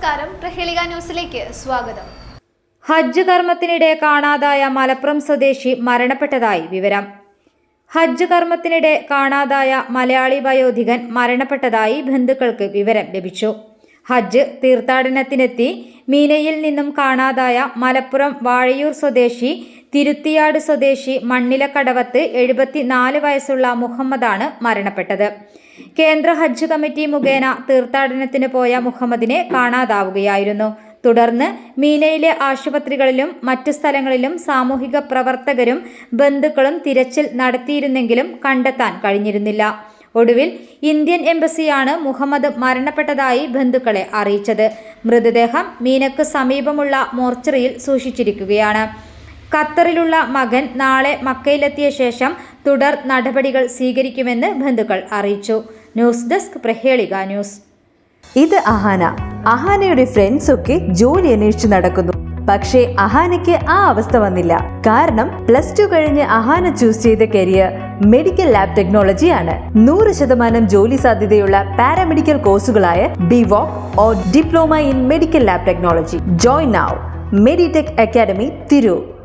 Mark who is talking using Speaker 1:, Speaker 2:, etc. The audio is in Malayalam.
Speaker 1: നമസ്കാരം. പ്രഹേളിക ന്യൂസിലേക്ക് സ്വാഗതം.
Speaker 2: ഹജ്ജ് കർമ്മത്തിനിടെ കാണാതായ മലപ്പുറം സ്വദേശി മരണപ്പെട്ടതായി വിവരം. ഹജ്ജ് കർമ്മത്തിനിടെ കാണാതായ മലയാളി വയോധികൻ മരണപ്പെട്ടതായി ബന്ധുക്കൾക്ക് വിവരം ലഭിച്ചു. ഹജ്ജ് തീർത്ഥാടനത്തിനെത്തി മീനയിൽ നിന്നും കാണാതായ മലപ്പുറം വാഴയൂർ സ്വദേശി തിരുത്തിയാട് സ്വദേശി മണ്ണിലക്കടവത്ത് എഴുപത്തിനാല് വയസ്സുള്ള മുഹമ്മദാണ് മരണപ്പെട്ടത്. കേന്ദ്ര ഹജ്ജ് കമ്മിറ്റി മുഖേന തീർത്ഥാടനത്തിന് പോയ മുഹമ്മദിനെ കാണാതാവുകയായിരുന്നു. തുടർന്ന് മീനയിലെ ആശുപത്രികളിലും മറ്റു സ്ഥലങ്ങളിലും സാമൂഹിക പ്രവർത്തകരും ബന്ധുക്കളും തിരച്ചിൽ നടത്തിയിരുന്നെങ്കിലും കണ്ടെത്താൻ കഴിഞ്ഞിരുന്നില്ല. ഒടുവിൽ ഇന്ത്യൻ എംബസിയാണ് മുഹമ്മദ് മരണപ്പെട്ടതായി ബന്ധുക്കളെ അറിയിച്ചത്. മൃതദേഹം മീനക്ക് സമീപമുള്ള മോർച്ചറിയിൽ സൂക്ഷിച്ചിരിക്കുകയാണ്. ഖത്തറിലുള്ള മകൻ നാളെ മക്കയിലെത്തിയ ശേഷം തുടർ നടപടികൾ സ്വീകരിക്കുമെന്ന് ബന്ധുക്കൾ അറിയിച്ചു. News desk Prahelika news.
Speaker 3: ഇത് അഹാന. അഹാനയുടെ ഫ്രണ്ട്സ് ഒക്കെ ജോലി അന്വേഷിച്ചു നടക്കുന്നു. പക്ഷേ അഹാനയ്ക്ക് ആ അവസ്ഥ വന്നില്ല. കാരണം പ്ലസ് ടു കഴിഞ്ഞ് അഹാന ചൂസ് ചെയ്ത കരിയർ മെഡിക്കൽ ലാബ് ടെക്നോളജി ആണ്. നൂറ് ശതമാനം ജോലി സാധ്യതയുള്ള paramedical കോഴ്സുകളായ BVoc or diploma in medical lab technology join now Meditech academy Tirur